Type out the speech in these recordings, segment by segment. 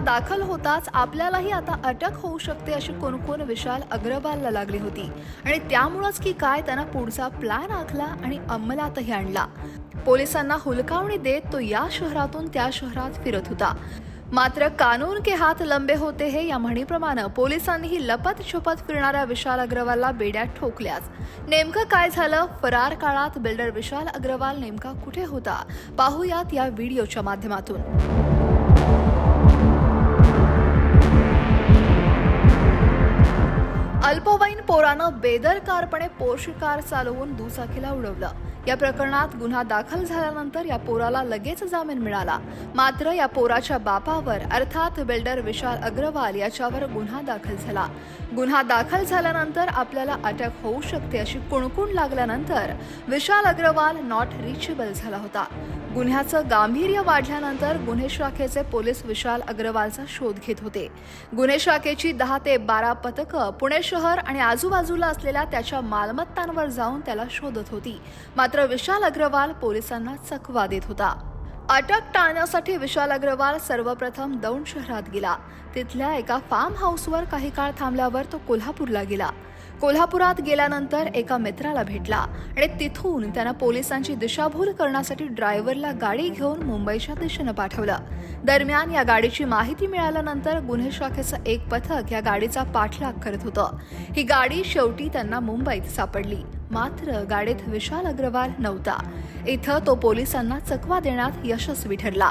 दाखल होताच आपल्यालाही आता अटक होऊ शकते अशी कोणकोण विशाल अग्रवालला लागली होती. आणि त्यामुळंच की काय त्यांना पुढचा प्लॅन आखला आणि अंमलातही आणला. पोलिसांना हुलकावणी देत तो या शहरातून त्या शहरात फिरत होता. मात्र कानून के हात लंबे होते हे या म्हणीप्रमाणे पोलिसांनीही लपत छपत फिरणाऱ्या विशाल अग्रवालला बेड्यात ठोकल्याच. नेमकं काय झालं? फरार काळात बिल्डर विशाल अग्रवाल नेमका कुठे होता? पाहूयात या व्हिडिओच्या माध्यमातून. अल्पवयीन पोरानं बेदरकारपणे पोर्श कार चालवून दुचाकीला उडवलं. या प्रकरणात गुन्हा दाखल झाल्यानंतर या पोराला लगेच जामीन मिळाला. मात्र या पोराच्या बापावर अर्थात बिल्डर विशाल अग्रवाल याच्यावर गुन्हा दाखल झाला. गुन्हा दाखल झाल्यानंतर आपल्याला अटक होऊ शकते अशी कुणकुण लागल्यानंतर विशाल अग्रवाल नॉट रिचेबल झाला होता. गुन्ह्याचं गांभीर्य वाढल्यानंतर गुन्हे शाखेचे पोलीस विशाल अग्रवालचा शोध घेत होते. गुन्हे शाखेची दहा ते बारा पथकं पुणे शहर आणि आजूबाजूला असलेल्या त्याच्या मालमत्तांवर जाऊन त्याला शोधत होती. मात्र विशाल अग्रवाल पोलिसांना चकवा देत होता. अटक टाळण्यासाठी विशाल अग्रवाल सर्वप्रथम दौंड शहरात गेला. तिथल्या एका फार्म हाऊसवर काही काळ थांबल्यावर तो कोल्हापूरला गेला. कोल्हापुरात गेल्यानंतर एका मित्राला भेटला आणि तिथून त्यानं पोलिसांची दिशाभूल करण्यासाठी ड्रायव्हरला गाडी घेऊन मुंबईच्या दिशेनं पाठवलं. दरम्यान या गाडीची माहिती मिळाल्यानंतर गुन्हे शाखेचं एक पथक या गाडीचा पाठलाग करत होतं. ही गाडी शेवटी त्यांना मुंबईत सापडली. मात्र गाडीत विशाल अग्रवाल नव्हता. इथं तो पोलिसांना चकवा देण्यात यशस्वी ठरला.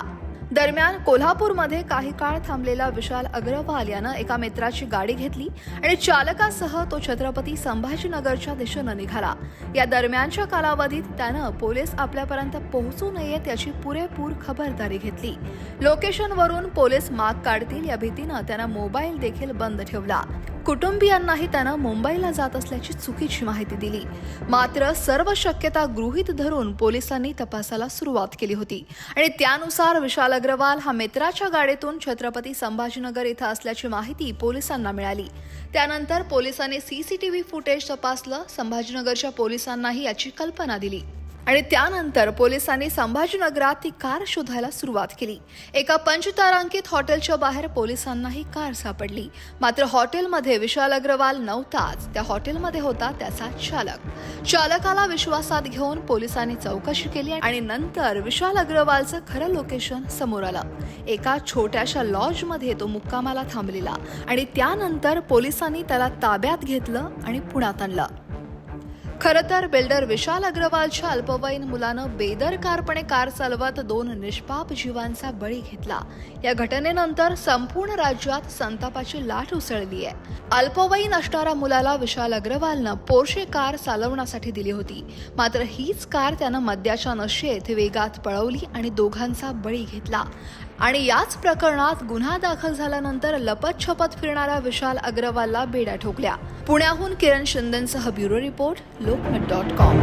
दरम्यान कोल्हापूरमध्ये काही काळ थांबलेला विशाल अग्रवाल यानं एका मित्राची गाडी घेतली आणि चालकासह तो छत्रपती संभाजीनगरच्या दिशेनं निघाला. या दरम्यानच्या कालावधीत त्यानं पोलीस आपल्यापर्यंत पोहोचू नयेत याची पुरेपूर खबरदारी घेतली. लोकेशनवरून पोलीस माग काढतील या भीतीनं त्यानं मोबाईल देखील बंद ठेवला. कुटुंबियांनाही त्यानं मुंबईला जात असल्याची चुकीची माहिती दिली. मात्र सर्व शक्यता गृहीत धरून पोलिसांनी तपासाला सुरुवात केली होती. आणि त्यानुसार विशाल अग्रवाल हा मित्राच्या गाडीतून छत्रपती संभाजीनगर इथं असल्याची माहिती पोलिसांना मिळाली. त्यानंतर पोलिसांनी सीसीटीव्ही फुटेज तपासलं. संभाजीनगरच्या पोलिसांनाही याची कल्पना दिली. आणि त्यानंतर पोलिसांनी संभाजीनगरात ती कार शोधायला सुरुवात केली. एका पंचतारांकित हॉटेलच्या बाहेर पोलिसांना ही कार सापडली. मात्र हॉटेलमध्ये विशाल अग्रवाल नव्हताच. त्या हॉटेलमध्ये होता त्याचा चालक. चालकाला विश्वासात घेऊन पोलिसांनी चौकशी केली आणि नंतर विशाल अग्रवालचं खरं लोकेशन समोर आलं. एका छोट्याशा लॉजमध्ये तो मुक्कामाला थांबलेला आणि त्यानंतर पोलिसांनी त्याला ताब्यात घेतलं आणि पुण्यात आणलं. खरं तर बिल्डर विशाल अग्रवालच्या अल्पवयीन मुलानं बेदरकारपणे कार चालवत दोन निष्पाप जीवांचा बळी घेतला. या घटनेनंतर संपूर्ण राज्यात संतापाची लाट उसळली आहे. अल्पवयीन असणाऱ्या मुलाला विशाल अग्रवालनं पोर्शे कार चालवण्यासाठी दिली होती. मात्र हीच कार त्यानं मद्याच्या नशेत वेगात पळवली आणि दोघांचा बळी घेतला. आणि याच प्रकरणात गुन्हा दाखल झाल्यानंतर लपतछपत फिरणाऱ्या विशाल अग्रवालला बेड्या ठोकल्या. पुण्याहून Kiran शिंदेसह bureau report Lokmat dot com.